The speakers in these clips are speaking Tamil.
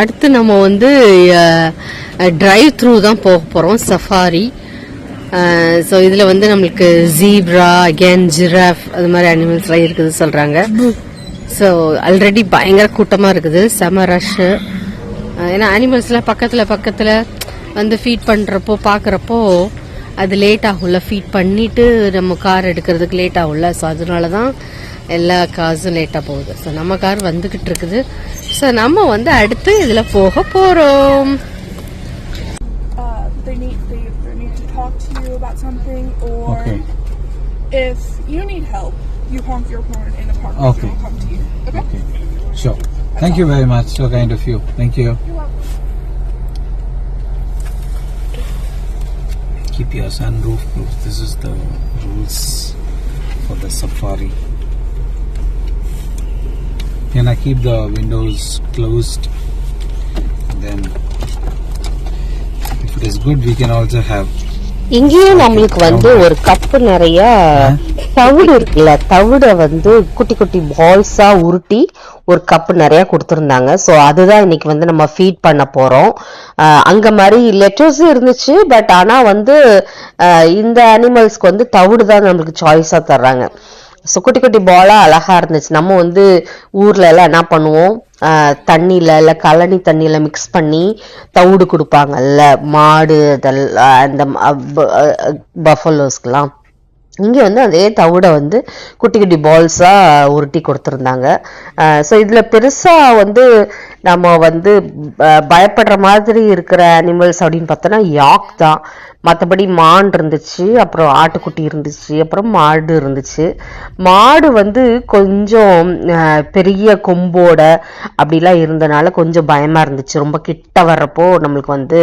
அடுத்து நம்ம வந்து டிரைவ் த்ரூ தான் போக போகிறோம் சஃபாரி ஸோ இதில் வந்து நம்மளுக்கு ஜீப்ரா அகேன் ஜிராஃப் அது மாதிரி அனிமல்ஸ்லாம் இருக்குது சொல்கிறாங்க ஸோ ஆல்ரெடி பயங்கர கூட்டமாக இருக்குது செம ரஷ்ஷு ஏன்னா அனிமல்ஸ்லாம் பக்கத்தில் பக்கத்தில் வந்து ஃபீட் பண்ணுறப்போ பார்க்குறப்போ அது லேட் ஆகும்ல. ஃபீட் பண்ணிவிட்டு நம்ம கார் எடுக்கிறதுக்கு லேட் ஆகும்ல. ஸோ அதனால தான் எல்லா கார்ஸும் லேட்டாக போகுது ஸோ நம்ம கார் வந்துக்கிட்டு இருக்குது ஸோ நம்ம வந்து அடுத்து இதில் போக போகிறோம் uh, they need they either need to talk to you about something or Okay. if you need help, you honk your horn in the park Okay. and they'll come to you. Okay? Okay. Sure. Thank you very much. So kind of you. Thank you. Keep your sunroof closed. This is the rules for the safari. Can I keep the windows closed? Then, if it is good, we can also have. இங்கேயும் நம்மளுக்கு வந்து ஒரு கப்பு நிறைய தவிடு இருக்குல்ல தவிட வந்து குட்டி குட்டி பால்ஸா உருட்டி ஒரு கப்பு நிறைய கொடுத்துருந்தாங்க ஸோ அதுதான் இன்னைக்கு வந்து நம்ம ஃபீட் பண்ண போறோம் அங்க மாதிரி லெட்டர்ஸும் இருந்துச்சு பட் ஆனா வந்து இந்த அனிமல்ஸ்க்கு வந்து தவிடு தான் நம்மளுக்கு சாய்ஸா தர்றாங்க ஸோ குட்டி குட்டி பாலாக அழகா இருந்துச்சு. நம்ம வந்து ஊரில் எல்லாம் என்ன பண்ணுவோம்? தண்ணியில் இல்லை கழனி தண்ணியில் மிக்ஸ் பண்ணி தவிடு கொடுப்பாங்கல்ல மாடு அதெல்லாம் அந்த பஃபலோஸ்க்கெலாம் இங்கே வந்து அதே தவிடை வந்து குட்டி குட்டி பால்ஸாக உருட்டி கொடுத்துருந்தாங்க. ஸோ இதில் பெருசாக வந்து நம்ம வந்து பயப்படுற மாதிரி இருக்கிற அனிமல்ஸ் அப்படின்னு பார்த்தோன்னா யாக் தான். மற்றபடி மான் இருந்துச்சு அப்புறம் ஆட்டுக்குட்டி இருந்துச்சு அப்புறம் மாடு இருந்துச்சு. மாடு வந்து கொஞ்சம் பெரிய கொம்போட அப்படிலாம் இருந்தனால கொஞ்சம் பயமாக இருந்துச்சு. ரொம்ப கிட்ட வர்றப்போ நம்மளுக்கு வந்து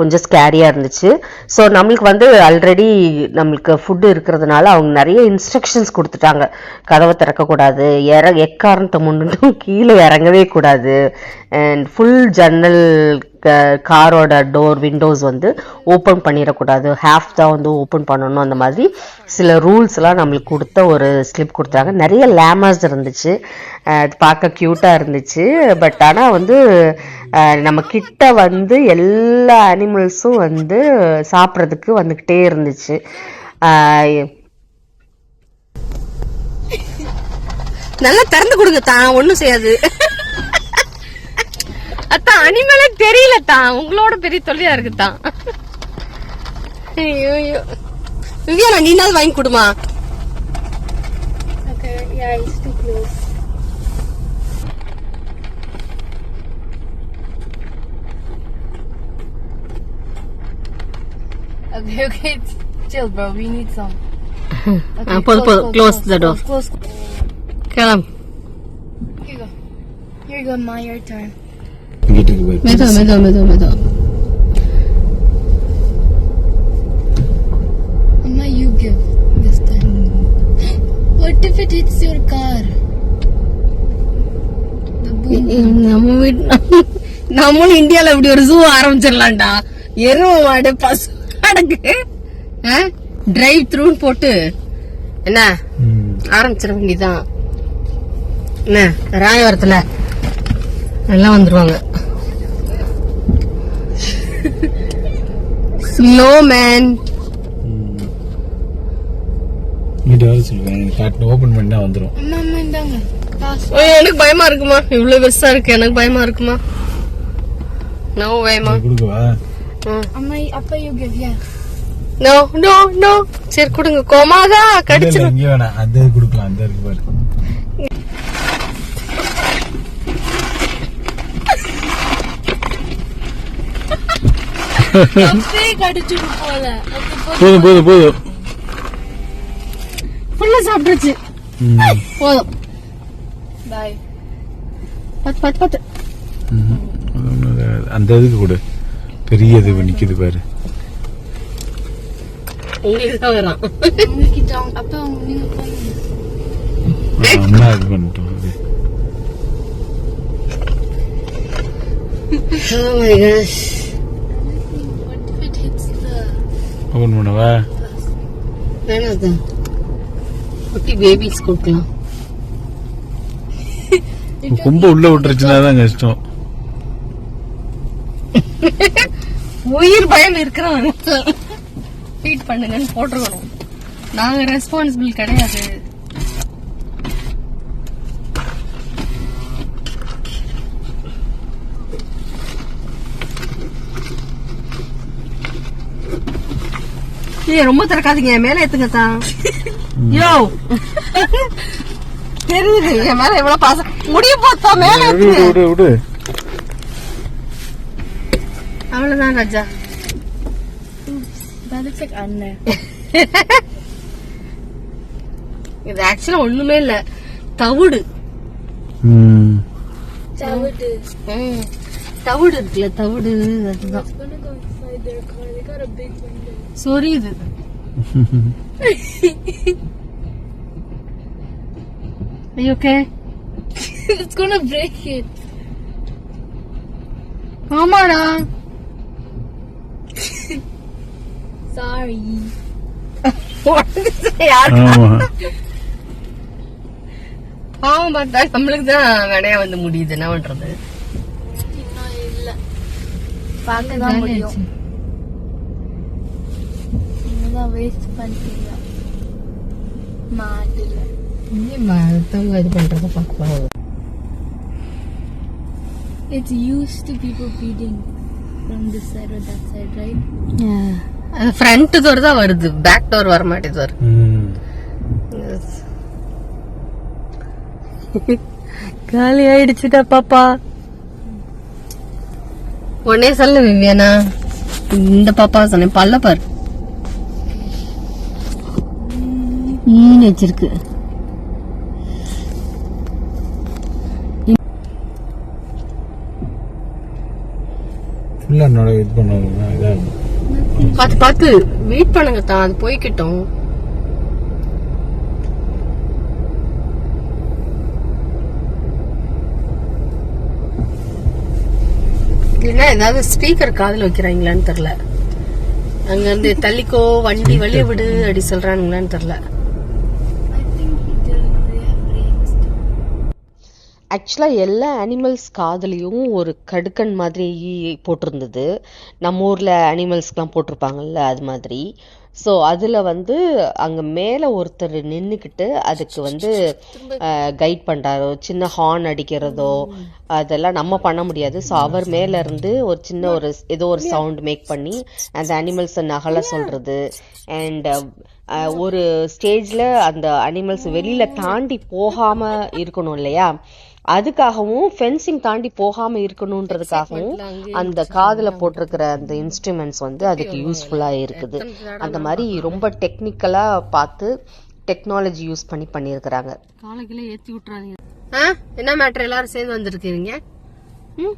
கொஞ்சம் ஸ்கேரியாக இருந்துச்சு. ஸோ நம்மளுக்கு வந்து ஆல்ரெடி நம்மளுக்கு ஃபுட்டு இருக்கிறதுனால அவங்க நிறைய இன்ஸ்ட்ரக்ஷன்ஸ் கொடுத்துட்டாங்க. கதவை திறக்கக்கூடாது இற எக்காரணத்தை முன்னிட்டும் கீழே இறங்கவே கூடாது. அண்ட் ஃபுல் ஜன்னல் காரோட டோர் விண்டோஸ் வந்து ஓப்பன் பண்ணிடக்கூடாது. ஹாஃப் தான் வந்து ஓப்பன் பண்ணணும் அந்த மாதிரி. சில ரூல்ஸ்லாம் நம்மளுக்கு கொடுத்த ஒரு ஸ்லிப் கொடுத்தாங்க. நிறைய லேமர்ஸ் இருந்துச்சு. அது பார்க்க க்யூட்டாக இருந்துச்சு. பட் ஆனால் வந்து நம்ம கிட்ட வந்து எல்லா அனிமல்ஸும் வந்து சாப்பிட்றதுக்கு வந்துக்கிட்டே இருந்துச்சு. நல்லா திறந்து கொடுங்க தான் ஒன்றும் செய்யாது. அத்தான் அனிமலே தெரியல தான் உங்களோட பெரிய தொல்லையா இருக்கு தான் ஐயோ ஐயோ விவியானா நீனாவது வாங்கி கொடுமா Okay, yeah, it's too close. Okay, okay, chill, bro. We need some. Okay, போதும், போதும். Close the door. Close, close. கிளம் Here you go. Here you go, Ma. Your turn. வீட்டுக்கு போய் மெதுவா மெதுவா மெதுவா மெதுவா Mama, you give this time. what if it hits your car? The boom. நம்ம வீட்டு நம்மளும் இந்தியால இப்படி ஒரு ஜூ ஆரம்பிச்சிடலாம்டா எரும மாடு பசு அடக்கு டிரைவ் த்ரூன்னு போட்டு என்ன. ஆரம்பிச்சிட வேண்டியதான் என்ன ராயவரத்துல எல்லாம் வந்துருவாங்க ஸ்லோ மேன் இங்கிட்ட வர சொல்லுவேன் காட்டு ஓப்பன் பண்ணா வந்துடும் Mama, இந்தாங்க. Pass. எனக்கு பயமா இருக்குமா? இவ்வளவு பெருசா இருக்கு. எனக்கு பயமா இருக்குமா? நோ பயமா. நோ நோ நோ சரி கொடுங்க. கோமாதா கடிச்சிடும் அந்த கொடுக்கலாம். அந்த இருக்கு பாரு அப்படியே கடிச்சிட்டு போல Okay, போ. போதும். போதும் போதும் ஃபுல்லா சாப்பிட்டுருச்சு. போதும். பத்து பத்து பத்து. அந்த இதுக்கு கொடு. பெரிய இது நிக்குது பாரு. உங்களுக்கு தான் வரான் அப்பா இது பண்ணிட்டோம். Oh my gosh. What if it hits the open பண்ணவா? வேணாம் குட்டி பேபிஸ் கொடுக்கலாம் கொம்ப உள்ள விட்டுருச்சுன்னா தான் கஷ்டம். உயிர் பயம் இருக்கிறவங்க ஃபீட் பண்ணுங்கன்னு போட்டுருக்கணும். நாங்க ரெஸ்பான்சிபிள் கிடையாது. ஏய் ரொம்ப திறக்காதீங்க. மேல ஏத்துங்க தான் யோ. தெரியுது என் மேல எவ்வளவு பாசம். முடிய போத்தா மேல விடு விடு அவ்வளவுதான் ராஜா. That looks like Anna. இது ஆக்சுவலா ஒண்ணுமே இல்ல. தவிடு. ம். தவிடு. இருக்குல்ல தவிடு அதுதான். I'm gonna go inside their car. They got a big window. சொரியுது okay it's gonna break it. ஆமாடா. ஆமா. பாவம் பார்த்தா நம்மளுக்கு தான் வினையா வந்து முடியுது. என்ன பண்றது? இன்னும் இல்ல. பார்க்க தான் முடியும். இன்னும் வேஸ்ட் பண்ணிட்டீங்க. மாட்டில. மத்தவங்க இது பண்றத பார்க்கலாம் It's used to people feeding from this side or that side, right? அது ஃப்ரண்ட் டோர் தான் வருது. பேக் டோர் வர மாட்டேது வரும் காலி ஆயிடுச்சுடா பாப்பா. உடனே சொல்லு விவியானா இந்த பாப்பா சொன்னேன். பல்ல பாரு. ஈன்னு வச்சிருக்கு. பண்ணுவாங்க பார்த்து பார்த்து வெயிட் பண்ணுங்க தான் அது போய்க்கிட்டோம் இல்லைன்னா ஏதாவது ஸ்பீக்கர் காதுல வைக்கிறாங்களான்னு தெரியல அங்க இருந்து தள்ளிக்கோ வண்டி வெளிய விடு அப்படி சொல்றானுங்களான்னு தெரியல ஆக்சுவலாக எல்லா அனிமல்ஸ் காதுலேயும் ஒரு கடுக்கன் மாதிரி போட்டிருந்தது. நம்ம ஊரில் அனிமல்ஸ்க்கெலாம் போட்டிருப்பாங்கல்ல அது மாதிரி. ஸோ அதில் வந்து அங்கே மேலே ஒருத்தர் நின்றுக்கிட்டு அதுக்கு வந்து கைட் பண்ணுறாரோ சின்ன ஹார்ன் அடிக்கிறதோ அதெல்லாம் நம்ம பண்ண முடியாது. ஸோ அவர் மேலேருந்து ஒரு சின்ன ஒரு ஏதோ ஒரு சவுண்ட் மேக் பண்ணி அந்த அனிமல்ஸை நகல சொல்கிறது அண்ட் ஒரு ஸ்டேஜில் அந்த அனிமல்ஸ் வெளியில் தாண்டி போகாமல் இருக்கணும் இல்லையா? அதுக்காகவும் ஃபென்சிங் தாண்டி போகாம இருக்கணுன்றதுக்காகவும் அந்த காதுல போட்டிருக்கிற அந்த இன்ஸ்ட்ருமெண்ட்ஸ் வந்து அதுக்கு யூஸ்ஃபுல்லா இருக்குது. அந்த மாதிரி ரொம்ப டெக்னிக்கலா பார்த்து டெக்னாலஜி யூஸ் பண்ணி பண்ணியிருக்கிறாங்க. காலைக்குள்ள ஏத்தி விட்டுறாதீங்க. ஆ? என்ன மேட்ரு எல்லாரும் சேர்ந்து வந்திருக்கீங்க? ம்?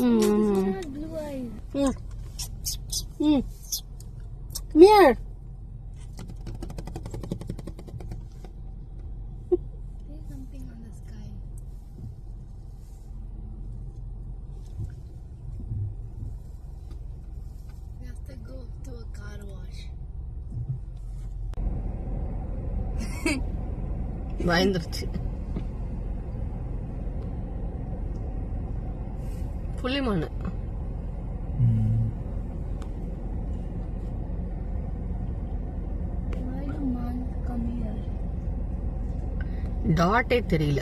ம், ம். Blue eyes. ம். ம். Come here. There's something on the sky. We have to go to a car wash. பயந்துருச்சு. புள்ளிமானு. டாட்டே தெரியல.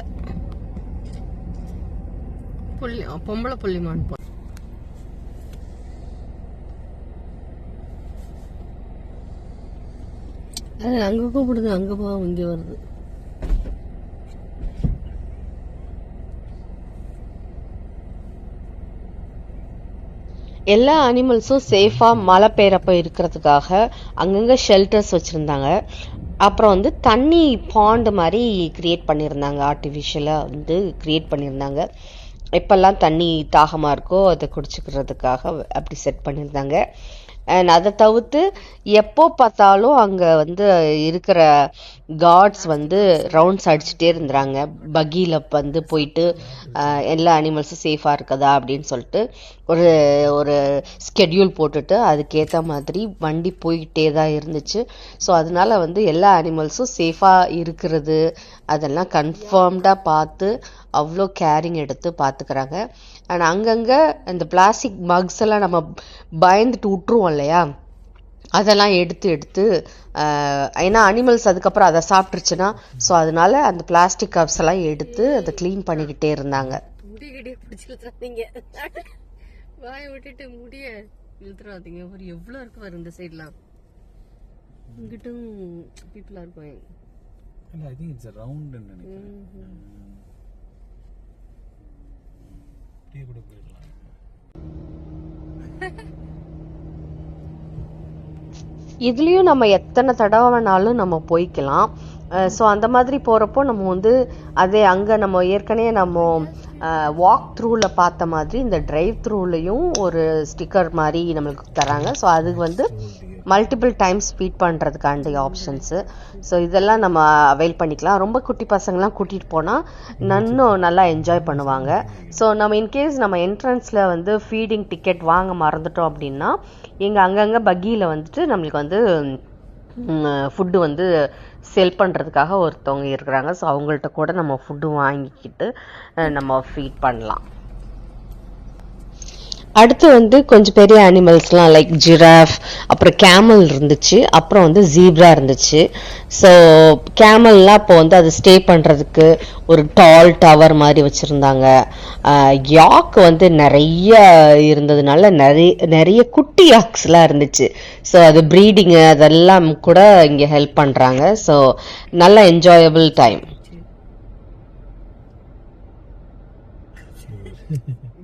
புள்ளி பொம்பளை புள்ளிமான் போ அது அங்க கூப்பிடுது அங்க போக இங்கே வருது. எல்லா அனிமல்ஸும் சேஃபாக மழை பெய்யறப்ப இருக்கிறதுக்காக அங்கங்கே ஷெல்டர்ஸ் வச்சுருந்தாங்க. அப்புறம் வந்து தண்ணி பாண்டு மாதிரி க்ரியேட் பண்ணியிருந்தாங்க. ஆர்டிஃபிஷியலாக வந்து க்ரியேட் பண்ணியிருந்தாங்க. எப்பெல்லாம் தண்ணி தாகமாக இருக்கோ அதை குடிச்சுக்கிறதுக்காக அப்படி செட் பண்ணியிருந்தாங்க. அண்ட் அதை தவிர்த்து எப்போ பார்த்தாலும் அங்கே வந்து இருக்கிற காட்ஸ் வந்து ரவுண்ட்ஸ் அடிச்சுட்டே இருந்தாங்க பக்கியில் வந்து போயிட்டு எல்லா அனிமல்ஸும் சேஃபாக இருக்குதா அப்படின்னு சொல்லிட்டு ஒரு ஒரு ஸ்கெட்யூல் போட்டுட்டு அதுக்கேற்ற மாதிரி வண்டி போய்கிட்டே தான் இருந்துச்சு. ஸோ அதனால வந்து எல்லா அனிமல்ஸும் சேஃபாக இருக்கிறது அதெல்லாம் கன்ஃபார்ம்டாக பார்த்து அவ்வளோ கேரிங் எடுத்து பார்த்துக்கிறாங்க. அண்ட் அங்கங்கே இந்த பிளாஸ்டிக் மக்ஸ் எல்லாம் நம்ம பயந்துட்டு விட்டுருவோம் இல்லையா? அதெல்லாம் எடுத்து எடுத்து ஏன்னா அனிமல்ஸ் அதுக்கப்புறம் அதை சாப்பிட்ருச்சுன்னா ஸோ அதனால அந்த பிளாஸ்டிக் கப்ஸ் எல்லாம் எடுத்து அதை க்ளீன் பண்ணிக்கிட்டே இருந்தாங்க. வாயை விட்டுட்டு முடிய இழுத்துறாதீங்க. ஒரு எவ்வளவு இருக்கு பாரு இந்த சைட்லாம் இங்கிட்டும் பீப்புளா இருக்கும். And I think it's a round and நினைக்கிறேன். டீ கூட போயிடலாம் இதுலேயும் நம்ம எத்தனை தடவை வேணாலும் நம்ம போய்க்கலாம். ஸோ அந்த மாதிரி போகிறப்போ நம்ம வந்து அதே அங்கே நம்ம ஏற்கனவே நம்ம வாக் த்ரூவில் பார்த்த மாதிரி இந்த டிரைவ் த்ரூலையும் ஒரு ஸ்டிக்கர் மாதிரி நம்மளுக்கு தராங்க. ஸோ அதுக்கு வந்து மல்டிபிள் டைம்ஸ் ஸ்பீட் பண்ணுறதுக்காண்டி ஆப்ஷன்ஸு ஸோ இதெல்லாம் நம்ம அவைல் பண்ணிக்கலாம். ரொம்ப குட்டி பசங்களாம் கூட்டிகிட்டு போனால் நன்னும் நல்லா என்ஜாய் பண்ணுவாங்க. ஸோ நம்ம இன்கேஸ் நம்ம என்ட்ரன்ஸில் வந்து ஃபீடிங் டிக்கெட் வாங்க மறந்துட்டோம் அப்படின்னா இங்கே அங்கங்கே பக்கியில் வந்துட்டு நம்மளுக்கு வந்து ஃபுட்டு வந்து செல் பண்ணுறதுக்காக ஒருத்தவங்க இருக்கிறாங்க. ஸோ அவங்கள்ட்ட கூட நம்ம ஃபுட்டு வாங்கிக்கிட்டு நம்ம ஃபீட் பண்ணலாம். அடுத்து வந்து கொஞ்சம் பெரிய அனிமல்ஸ்லாம் லைக் ஜிராஃப் அப்புறம் கேமல் இருந்துச்சு. அப்புறம் வந்து ஜீப்ரா இருந்துச்சு. ஸோ கேமல்லாம் இப்போ வந்து அது ஸ்டே பண்ணுறதுக்கு ஒரு டால் டவர் மாதிரி வச்சுருந்தாங்க. யாக் வந்து நிறைய இருந்ததுனால நிறைய நிறைய குட்டி யாக்ஸ்லாம் இருந்துச்சு. ஸோ அது ப்ரீடிங்கு அதெல்லாம் கூட இங்கே ஹெல்ப் பண்ணுறாங்க ஸோ நல்ல என்ஜாயபிள் டைம்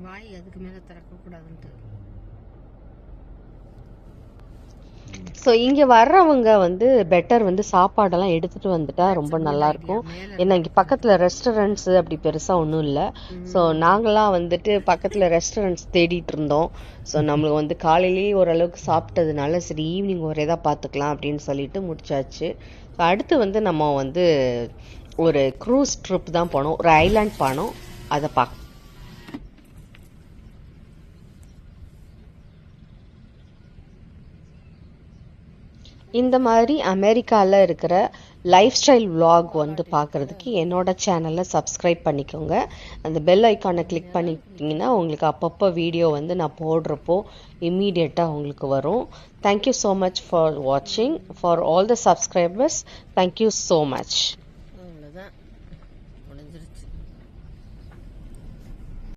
வாய் அதுக்கு மேல திறக்க கூடாதுன்ட்டு ஸோ இங்கே வர்றவங்க வந்து பெட்டர் வந்து சாப்பாடெல்லாம் எடுத்துகிட்டு வந்துட்டா ரொம்ப நல்லா இருக்கும் ஏன்னா இங்கே பக்கத்தில் ரெஸ்டாரண்ட்ஸு அப்படி பெருசாக ஒன்றும் இல்லை. ஸோ நாங்களாம் வந்துட்டு பக்கத்தில் ரெஸ்டாரண்ட்ஸ் தேடிட்டு இருந்தோம். ஸோ நம்மளுக்கு வந்து காலையிலேயே ஓரளவுக்கு சாப்பிட்டதுனால சரி ஈவினிங் ஒரே தான் பார்த்துக்கலாம் அப்படின்னு சொல்லிட்டு முடிச்சாச்சு. ஸோ அடுத்து வந்து நம்ம வந்து ஒரு க்ரூஸ் ட்ரிப் தான் போனோம். ஒரு ஐலாண்ட் போனோம். அதை பார்க்க இந்த மாதிரி அமெரிக்காவில் இருக்கிற லைஃப் ஸ்டைல் விலாக் வந்து பார்க்குறதுக்கு என்னோட சேனலை சப்ஸ்கிரைப் பண்ணிக்கோங்க. அந்த பெல் ஐக்கானை கிளிக் பண்ணிக்கிட்டிங்கன்னா உங்களுக்கு அப்பப்போ வீடியோ வந்து நான் போடுறப்போ இம்மீடியட்டாக உங்களுக்கு வரும். Thank you so much for வாட்சிங் for all the subscribers thank you so much